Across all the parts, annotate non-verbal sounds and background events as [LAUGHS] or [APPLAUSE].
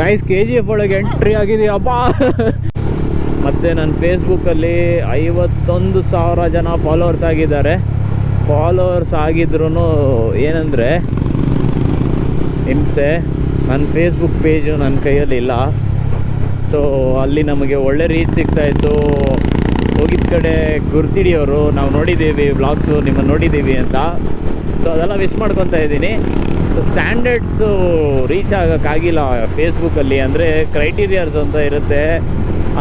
Guys K G F ಒಳಗೆ entry ಆಗಿದೆಯಪ್ಪ ಮತ್ತು ನನ್ನ ಫೇಸ್ಬುಕ್ಕಲ್ಲಿ ಐವತ್ತೊಂದು ಸಾವಿರ ಜನ ಫಾಲೋವರ್ಸ್ ಆಗಿದ್ದಾರೆ. ಫಾಲೋವರ್ಸ್ ಆಗಿದ್ರೂ ಏನಂದರೆ, ಹಿಂಸೆ. ನನ್ನ ಫೇಸ್ಬುಕ್ ಪೇಜು ನನ್ನ ಕೈಯಲ್ಲಿ ಇಲ್ಲ. ಸೊ ಅಲ್ಲಿ ನಮಗೆ ಒಳ್ಳೆ ರೀಚ್ ಸಿಗ್ತಾಯಿತ್ತು ಹೋಗಿದ್ದ ಕಡೆ ಗುರ್ತಿಡಿಯೋರು ನಾವು ನೋಡಿದ್ದೀವಿ ವ್ಲಾಗ್ಸು ನಿಮ್ಮನ್ನು ನೋಡಿದ್ದೀವಿ ಅಂತ. ಸೊ ಅದೆಲ್ಲ ಮಿಸ್ ಮಾಡ್ಕೊತಾ ಇದ್ದೀನಿ. ಸೊ ಸ್ಟ್ಯಾಂಡರ್ಡ್ಸು ರೀಚ್ ಆಗೋಕ್ಕಾಗಿಲ್ಲ ಫೇಸ್ಬುಕ್ಕಲ್ಲಿ ಅಂದರೆ ಕ್ರೈಟೀರಿಯಾಸ್ ಅಂತ ಇರುತ್ತೆ.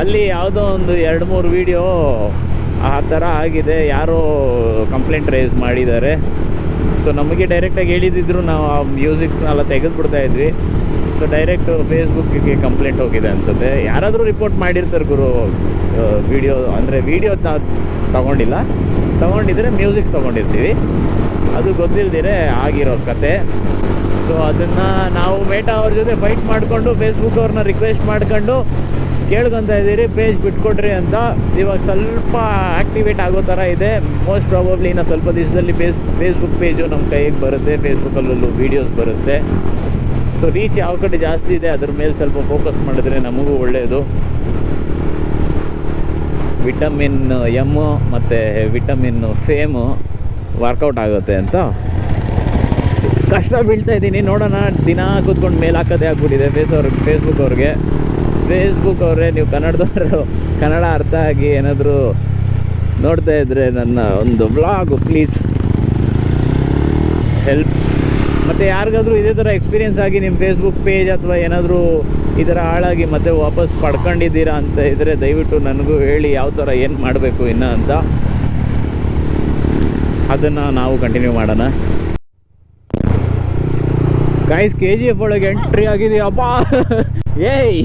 ಅಲ್ಲಿ ಯಾವುದೋ ಒಂದು ಎರಡು ಮೂರು ವೀಡಿಯೋ ಆ ಥರ ಆಗಿದೆ. ಯಾರೋ ಕಂಪ್ಲೇಂಟ್ ರೈಸ್ ಮಾಡಿದ್ದಾರೆ. ಸೊ ನಮಗೆ ಡೈರೆಕ್ಟಾಗಿ ಹೇಳಿದಿದ್ರು ನಾವು ಆ ಮ್ಯೂಸಿಕ್ಸ್ನೆಲ್ಲ ತೆಗೆದುಬಿಡ್ತಾ ಇದ್ವಿ. ಸೊ ಡೈರೆಕ್ಟ್ ಫೇಸ್ಬುಕ್ಕಿಗೆ ಕಂಪ್ಲೇಂಟ್ ಹೋಗಿದೆ ಅನಿಸುತ್ತೆ. ಯಾರಾದರೂ ರಿಪೋರ್ಟ್ ಮಾಡಿರ್ತಾರೆ ಗುರು ವಿಡಿಯೋ ಅಂದರೆ ವೀಡಿಯೋ ನಾವು ತಗೊಂಡಿಲ್ಲ. ತಗೊಂಡಿದ್ರೆ ಮ್ಯೂಸಿಕ್ಸ್ ತೊಗೊಂಡಿರ್ತೀವಿ. ಅದು ಗೊತ್ತಿಲ್ದಿರೆ ಆಗಿರೋ ಕತೆ. ಸೊ ಅದನ್ನು ನಾವು ಮೇಟಾ ಅವ್ರ ಜೊತೆ ಫೈಟ್ ಮಾಡಿಕೊಂಡು ಫೇಸ್ಬುಕ್ ಅವ್ರನ್ನ ರಿಕ್ವೆಸ್ಟ್ ಮಾಡ್ಕೊಂಡು, ಕೇಳ್ಕೊತ ಇದ್ದೀರಿ ಪೇಜ್ ಬಿಟ್ಕೊಡ್ರಿ ಅಂತ. ಇವಾಗ ಸ್ವಲ್ಪ ಆ್ಯಕ್ಟಿವೇಟ್ ಆಗೋ ಥರ ಇದೆ. ಮೋಸ್ಟ್ ಪ್ರಾಬಬ್ಲಿ ಇನ್ನು ಸ್ವಲ್ಪ ದಿವಸದಲ್ಲಿ ಫೇಸ್ ಫೇಸ್ಬುಕ್ ಪೇಜು ನಮ್ಮ ಕೈಗೆ ಬರುತ್ತೆ. ಫೇಸ್ಬುಕ್ಕಲ್ಲೂ ವೀಡಿಯೋಸ್ ಬರುತ್ತೆ. ಸೊ ರೀಚ್ ಯಾವ ಕಡೆ ಜಾಸ್ತಿ ಇದೆ, ಅದ್ರ ಮೇಲೆ ಸ್ವಲ್ಪ ಫೋಕಸ್ ಮಾಡಿದ್ರೆ ನಮಗೂ ಒಳ್ಳೆಯದು ವಿಟಮಿನ್ ಎಮ್ಮು ಮತ್ತು ವಿಟಮಿನ್ ಫೇಮು ವರ್ಕೌಟ್ ಆಗುತ್ತೆ ಅಂತ. ಕಷ್ಟ ಬೀಳ್ತಾ ಇದ್ದೀನಿ. ನೋಡೋಣ, ದಿನ ಕೂತ್ಕೊಂಡು ಮೇಲೆ ಹಾಕೋದೇ ಆಗ್ಬಿಟ್ಟಿದೆ. ಫೇಸ್ ಅವ್ರ ಫೇಸ್ಬುಕ್ ಅವ್ರಿಗೆ. ಫೇಸ್ಬುಕ್ ಅವರೇ, ನೀವು ಕನ್ನಡದವರು, ಕನ್ನಡ ಅರ್ಥ ಆಗಿ ಏನಾದರೂ ನೋಡ್ತಾ ಇದ್ದರೆ ನನ್ನ ಒಂದು ವ್ಲಾಗು ಪ್ಲೀಸ್ ಹೆಲ್ಪ್ ಮತ್ತು ಯಾರಿಗಾದರೂ ಇದೇ ಥರ ಎಕ್ಸ್ಪೀರಿಯೆನ್ಸ್ ಆಗಿ ನಿಮ್ಮ ಫೇಸ್ಬುಕ್ ಪೇಜ್ ಅಥವಾ ಏನಾದರೂ ಈ ಥರ ಹಾಳಾಗಿ ಮತ್ತೆ ವಾಪಸ್ ಪಡ್ಕೊಂಡಿದ್ದೀರಾ ಅಂತ ಇದ್ದರೆ ದಯವಿಟ್ಟು ನನಗೂ ಹೇಳಿ ಯಾವ ಥರ ಏನು ಮಾಡಬೇಕು ಇನ್ನು ಅಂತ. ಅದನ್ನು ನಾವು ಕಂಟಿನ್ಯೂ ಮಾಡೋಣ. ಗಾಯ್ಸ್ ಕೆ ಜಿ ಎಫ್ ಒಳಗೆ ಎಂಟ್ರಿ ಆಗಿದೆಯಪ್ಪ ಏಯ್!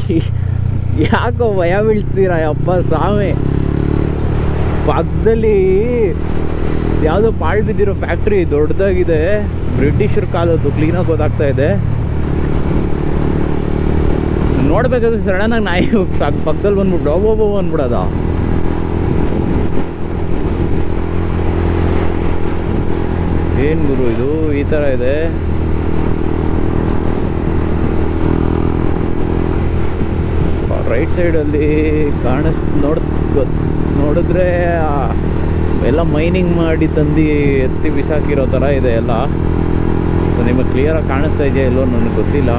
ಯಾಕೋ ಭಯ ಬೀಳ್ತೀರಾ ಅಪ್ಪ ಸ್ವಾಮಿ! ಪಕ್ಕದಲ್ಲಿ ಯಾವುದೋ ಪಾಳ್ ಬಿದ್ದಿರೋ ಫ್ಯಾಕ್ಟ್ರಿ ದೊಡ್ಡದಾಗಿದೆ. ಬ್ರಿಟಿಷರ್ ಕಾಲದ್ದು ಕ್ಲೀನಾಗಿ ಗೊತ್ತಾಗ್ತಾ ಇದೆ. ನೋಡ್ಬೇಕಾದ್ರೆ ಸಡನ್ನಾಗಿ ನಾಯಿ ಪಕ್ಕದಲ್ಲಿ ಬಂದ್ಬಿಟ್ಟು ಒಬ್ಬೊಬ್ಬ ಬಂದ್ಬಿಡೋದ ಏನು ಗುರು ಇದು? ಈ ಥರ ಇದೆ. ರೈಟ್ ಸೈಡಲ್ಲಿ ಕಾಣಿಸ್ ನೋಡ್ ನೋಡಿದ್ರೆ ಎಲ್ಲ ಮೈನಿಂಗ್ ಮಾಡಿ ತಂದು ಎತ್ತಿ ಬಿಸಾಕಿರೋ ಥರ ಇದೆ ಎಲ್ಲ. ಸೊ ನಿಮಗೆ ಕ್ಲಿಯರಾಗಿ ಕಾಣಿಸ್ತಾ ಇದೆಯಾ ಇಲ್ಲೋ ನನಗೆ ಗೊತ್ತಿಲ್ಲ.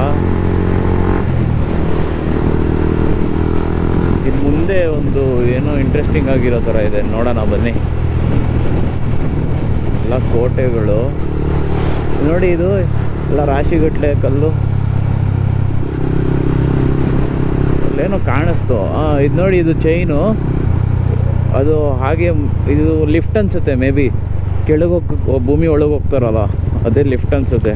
ಇದು ಮುಂದೆ ಒಂದು ಏನೋ ಇಂಟ್ರೆಸ್ಟಿಂಗ್ ಆಗಿರೋ ಥರ ಇದೆ. ನೋಡೋಣ ಬನ್ನಿ. ಎಲ್ಲ ಕೋಟೆಗಳು. ನೋಡಿ ಇದು ಎಲ್ಲ ರಾಶಿಗಟ್ಟಲೆ ಕಲ್ಲು. ಅಲ್ಲೇನೋ ಕಾಣಿಸ್ತು. ಹಾಂ ಇದು ನೋಡಿ ಇದು ಚೈನು ಅದು ಹಾಗೆ ಇದು ಲಿಫ್ಟ್ ಅನ್ಸುತ್ತೆ ಮೇ ಬಿ ಕೆಳಗೆ ಭೂಮಿ ಒಳಗೆ ಹೋಗ್ತಾರಲ್ಲ, ಅದೇ ಲಿಫ್ಟ್ ಅನ್ಸುತ್ತೆ.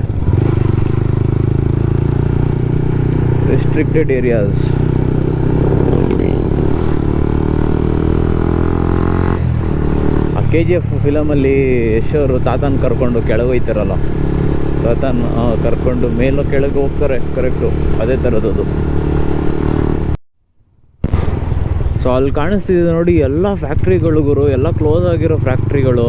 Restricted areas K G F ಫಿಲಮಲ್ಲಿ ಅವರು ತಾತನ ಕರ್ಕೊಂಡು ಕೆಳಗೆ ಹೋಯ್ತಾರಲ್ಲ? ತಾತನ ಕರ್ಕೊಂಡು ಮೇಲೋ ಕೆಳಗೆ ಹೋಗ್ತಾರೆ ಕರೆಕ್ಟು ಅದೇ ಥರದ್ದು ಸೊ ಅಲ್ಲಿ ಕಾಣಿಸ್ತಿದೆ ನೋಡಿ, ಎಲ್ಲ ಫ್ಯಾಕ್ಟ್ರಿಗಳು ಗುರು, ಎಲ್ಲ ಕ್ಲೋಸ್ ಆಗಿರೋ ಫ್ಯಾಕ್ಟ್ರಿಗಳು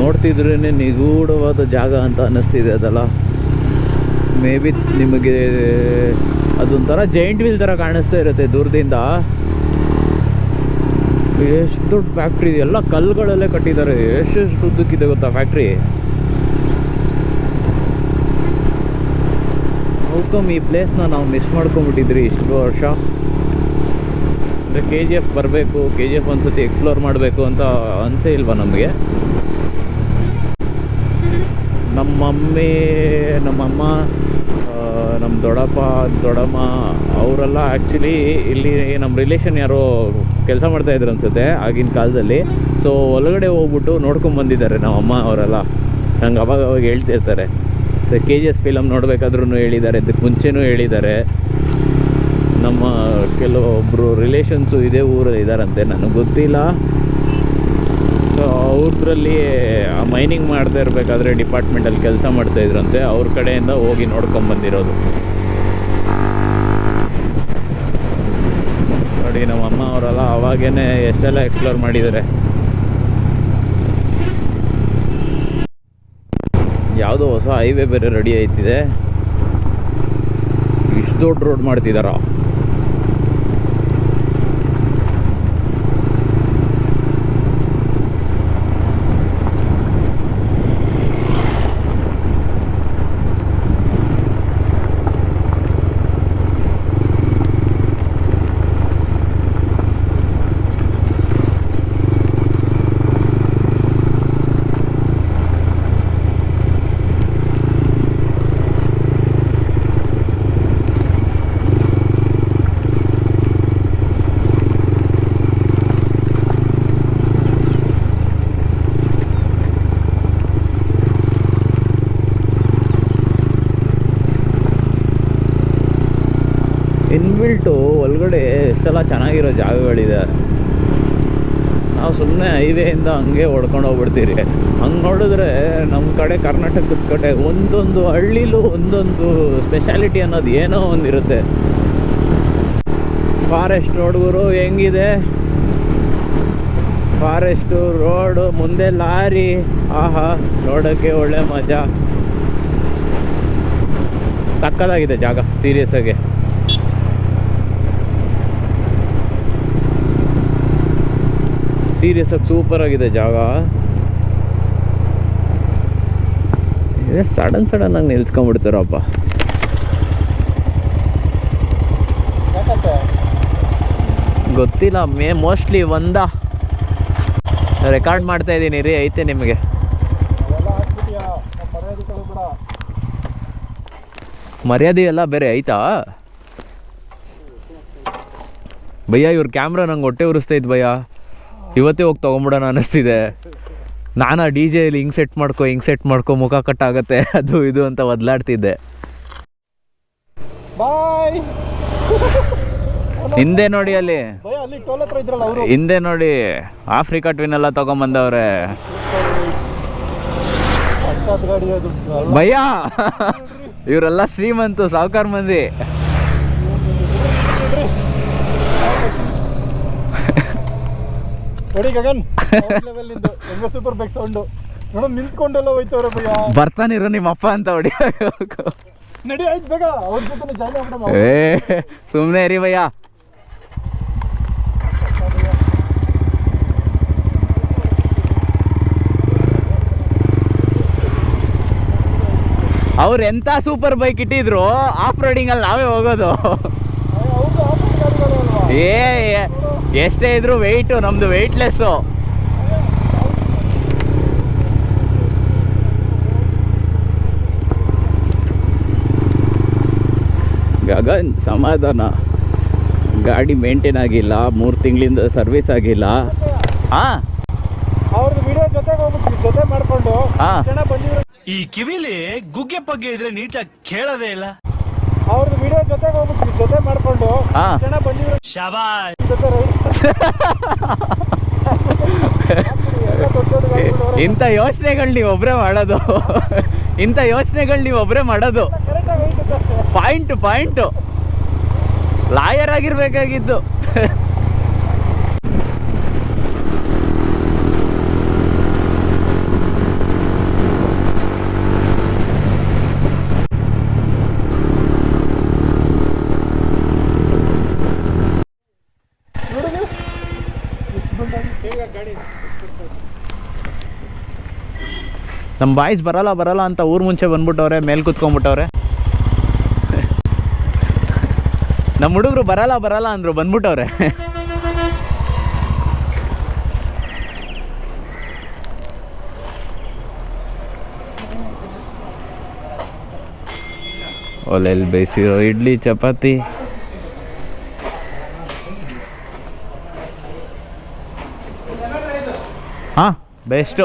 ನೋಡ್ತಿದ್ರೇ ನಿಗೂಢವಾದ ಜಾಗ ಅಂತ ಅನ್ನಿಸ್ತಿದೆ ಅದೆಲ್ಲ. ಮೇ ಬಿ ನಿಮಗೆ ಅದೊಂಥರ ಜೈಂಟ್ ವೀಲ್ ಥರ ಕಾಣಿಸ್ತಾ ಇರುತ್ತೆ ದೂರದಿಂದ. ಎಷ್ಟು ದೊಡ್ಡ ಫ್ಯಾಕ್ಟ್ರಿ ಎಲ್ಲ ಕಲ್ಲುಗಳಲ್ಲೇ ಕಟ್ಟಿದ್ದಾರೆ. ಎಷ್ಟೆಷ್ಟು ಉದ್ದಕ್ಕಿದೆ ಗೊತ್ತಾ ಫ್ಯಾಕ್ಟ್ರಿ ಹೌಕಮ್ ಈ ಪ್ಲೇಸ್ನ ನಾವು ಮಿಸ್ ಮಾಡ್ಕೊಂಬಿಟ್ಟಿದ್ರಿ ಇಷ್ಟು ವರ್ಷ. ಅಂದರೆ ಕೆ ಜಿ ಎಫ್ ಬರಬೇಕು ಕೆ ಜಿ ಎಫ್ ಒಂದ್ಸತಿ ಎಕ್ಸ್ಪ್ಲೋರ್ ಮಾಡಬೇಕು ಅಂತ ಅನಿಸೇ ಇಲ್ವಾ ನಮಗೆ? ನಮ್ಮ ಮಮ್ಮಿ ನಮ್ಮಮ್ಮ ನಮ್ಮ ದೊಡ್ಡಪ್ಪ, ದೊಡ್ಡಮ್ಮ ಅವರೆಲ್ಲ ಆ್ಯಕ್ಚುಲಿ ಇಲ್ಲಿ ನಮ್ಮ ರಿಲೇಷನ್ ಯಾರೋ ಕೆಲಸ ಮಾಡ್ತಾಯಿದ್ರು ಅನಿಸುತ್ತೆ ಆಗಿನ ಕಾಲದಲ್ಲಿ. ಸೊ ಒಳಗಡೆ ಹೋಗ್ಬಿಟ್ಟು ನೋಡ್ಕೊಂಡು ಬಂದಿದ್ದಾರೆ ನಮ್ಮಮ್ಮ ಅವರೆಲ್ಲ. ನಂಗೆ ಅವಾಗ ಅವಾಗ ಹೇಳ್ತಿರ್ತಾರೆ. So K G S film ನೋಡಬೇಕಾದ್ರೂ ಹೇಳಿದ್ದಾರೆ ಇದಕ್ಕೆ ಮುಂಚೆನೂ ಹೇಳಿದ್ದಾರೆ. ನಮ್ಮ ಕೆಲವೊಬ್ಬರು ರಿಲೇಷನ್ಸು ಇದೇ, ಊರಲ್ಲಿ ಇದ್ದಾರಂತೆ ನನಗೆ ಗೊತ್ತಿಲ್ಲ. ಸೊ ಅವ್ರದ್ರಲ್ಲಿ ಮೈನಿಂಗ್ ಮಾಡ್ತಾ ಇರಬೇಕಾದ್ರೆ ಡಿಪಾರ್ಟ್ಮೆಂಟಲ್ಲಿ ಕೆಲಸ ಮಾಡ್ತಾ ಇದ್ರಂತೆ, ಅವ್ರ ಕಡೆಯಿಂದ ಹೋಗಿ ನೋಡ್ಕೊಂಬಂದಿರೋದು ನೋಡಿ, ನಮ್ಮ ಅಮ್ಮ ಅವರೆಲ್ಲ ಅವಾಗೇನೆ ಎಷ್ಟೆಲ್ಲ ಎಕ್ಸ್ಪ್ಲೋರ್ ಮಾಡಿದ್ದಾರೆ. ಯಾವುದೋ ಹೊಸ ಹೈವೇ ಬೇರೆ ರೆಡಿ ಆಯ್ತಿದೆ. ಇಷ್ಟು ದೊಡ್ಡ ರೋಡ್ ಮಾಡ್ತಿದಾರ ಇನ್ಬಿಲ್ಟು ಒಳಗಡೆ ಎಷ್ಟೆಲ್ಲ ಜಾಗಗಳಿದೆ ನಾವು ಸುಮ್ಮನೆ ಹೈವೇಯಿಂದ ಹಂಗೆ ಹೊಡ್ಕೊಂಡು ಹೋಗ್ಬಿಡ್ತೀರಿ. ಹಂಗೆ ನೋಡಿದ್ರೆ ನಮ್ಮ ಕಡೆ ಕರ್ನಾಟಕದ ಕಡೆ ಒಂದೊಂದು ಹಳ್ಳಿಲೂ ಒಂದೊಂದು ಸ್ಪೆಷಾಲಿಟಿ ಅನ್ನೋದು ಏನೋ ಒಂದಿರುತ್ತೆ. ಫಾರೆಸ್ಟ್ ರೋಡ್ಗುರು ಹೆಂಗಿದೆ? ಫಾರೆಸ್ಟು ರೋಡು ಮುಂದೆ ಲಾರಿ. ಆಹಾ ನೋಡೋಕ್ಕೆ ಒಳ್ಳೆ ಮಜಾ. ಸಕ್ಕದಾಗಿದೆ ಜಾಗ ಸೀರಿಯಸ್ ಆಗಿ. ಸೀರಿಯಸ್ ಆಗಿ ಸೂಪರ್ ಆಗಿದೆ ಜಾಗ. ಇದೇ ಸಡನ್ ಸಡನ್ ಆಗಿ ನಿಲ್ಸ್ಕೊಂಡ್ಬಿಡ್ತಾರಪ್ಪ. ಗೊತ್ತಿಲ್ಲ, ಮೇ ಮೋಸ್ಟ್ಲಿ ಒಂದ ರೆಕಾರ್ಡ್ ಮಾಡ್ತಾ ಇದ್ದೀನಿ ರೀ, ಐತೆ ನಿಮಗೆ. ಮರ್ಯಾದೆ ಎಲ್ಲ ಬೇರೆ, ಐತಾ? ಭಯ್ಯ, ಇವ್ರ ಕ್ಯಾಮ್ರಾ ನಂಗೆ ಹೊಟ್ಟೆ ಉರಿಸ್ತೈತೆ ಭಯ್ಯ. ಇವತ್ತೇ ಹೋಗಿ ತೊಗೊಂಬಿಡೋಣ ಅನ್ನಿಸ್ತಿದೆ. ನಾನು ಡಿ ಜೆಯಲ್ಲಿ ಹಿಂಗೆ ಸೆಟ್ ಮಾಡ್ಕೊ ಹಿಂಗೆ ಸೆಟ್ ಮಾಡ್ಕೊ ಮುಖ ಕಟ್ಟಾಗತ್ತೆ ಅದು ಇದು ಅಂತ ಒದ್ಲಾಡ್ತಿದ್ದೆ. ಹಿಂದೆ ನೋಡಿ ಅಲ್ಲಿ. ಹಿಂದೆ ನೋಡಿ ಆಫ್ರಿಕಾ ಟ್ವಿನ್ ಎಲ್ಲ ತಗೊಂಬಂದವ್ರೆ. ಭಯ. [LAUGHS] ಇವರೆಲ್ಲ ಶ್ರೀಮಂತು ಸಾವುಕಾರ ಮಂದಿ. ನೋಡಿ ಗಗನ್. ಸೂಪರ್ ಬೈಕ್ ಸೌಂಡು ನೋಡ ನಿಂತ್ಕೊಂಡೆಲ್ಲ ಹೋಯ್ತವ್ರೆ ಭಯ ಬರ್ತಾನಿರೋ ನಿಮ್ಮ ಅಪ್ಪ ಅಂತ ಹೊಡಿ ನಡಿ ಆಯ್ತು ಬೇಗ. ಅವ್ರ ಜೊತೆ ಜಾಯ್ನ್ ಆಗ್ಬಿಡಮ್ಮ. ಏ ಸುಮ್ಮನೆ ರೀ ಭಯ್ಯ. ಅವ್ರು ಎಂತ ಸೂಪರ್ ಬೈಕ್ ಇಟ್ಟಿದ್ರು ಆಫ್ ರೋಡಿಂಗ್ ಅಲ್ಲಿ ನಾವೇ ಹೋಗೋದು. ಏ, ಎಷ್ಟೇ ಇದ್ರು ವೆಯ್ಟು ನಮ್ದು ವೆಯ್ಟ್ಲೆಸ್ಸು ಗಗನ್ ಸಮಾಧಾನ. ಗಾಡಿ ಮೇಂಟೈನ್ ಆಗಿಲ್ಲ ಮೂರು ತಿಂಗಳಿಂದ ಸರ್ವಿಸ್ ಆಗಿಲ್ಲ. ಹಾಂ? ಜೊತೆ ಮಾಡ್ಕೊಂಡು ಈ ಕಿವಿಲಿ ಗುಗ್ಗೆ ಪಗ್ಗೆ ಇದ್ರೆ ನೀಟಾಗಿ ಕೇಳೋದೇ ಇಲ್ಲ. ಅವ್ರದ್ದು ವಿಡಿಯೋ ಜೊತೆಗೆ ಹೋಗ್ಬಿಟ್ಟು ಜೊತೆ ಮಾಡ್ಕೊಂಡು ಹಾ. ಜನ ಬಂದಿರೋ ಶಾಬಾಯ್ ಜೊತೆ ರೈಡ್ ಎಲ್ಲ ದೊಡ್ಡ ದೊಡ್ಡ ಗಾಡಿಗಳು ಅವ್ರೆ. ಇಂಥ ಯೋಚನೆಗಳು ನೀವು ಒಬ್ಬರೇ ಮಾಡೋದು. [LAUGHS] ಇಂಥ ಯೋಚನೆಗಳು ನೀವು ಒಬ್ಬರೇ ಮಾಡೋದು. ಕರೆಕ್ಟಾಗಿ ಪಾಯಿಂಟು ಪಾಯಿಂಟು ಲಾಯರ್ ಆಗಿರ್ಬೇಕಾಗಿದ್ದು [LAUGHS] ನೋಡಿ ನೀವು ನಮ್ಮ ಬಾಯ್ಸ್ ಬರಲ್ಲ ಬರಲ್ಲ ಅಂತ ಊರು ಮುಂಚೆ ಬಂದ್ಬಿಟ್ಟವ್ರೆ, ಮೇಲೆ ಕುತ್ಕೊಂಡ್ಬಿಟ್ಟವ್ರೆ. ನಮ್ಮ ಹುಡುಗರು ಬರಲ್ಲ ಬರಲ್ಲ ಅಂದರು, ಬಂದ್ಬಿಟ್ಟವ್ರೆ. ಒಲೆಯಲ್ಲಿ ಬೇಯಿಸಿರೋ ಇಡ್ಲಿ, ಚಪಾತಿ. ಹಾಂ ಬೆಸ್ಟು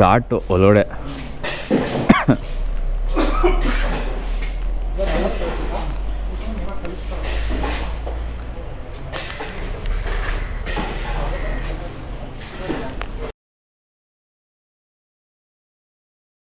ಘಾಟು ಒಳಗಡೆ.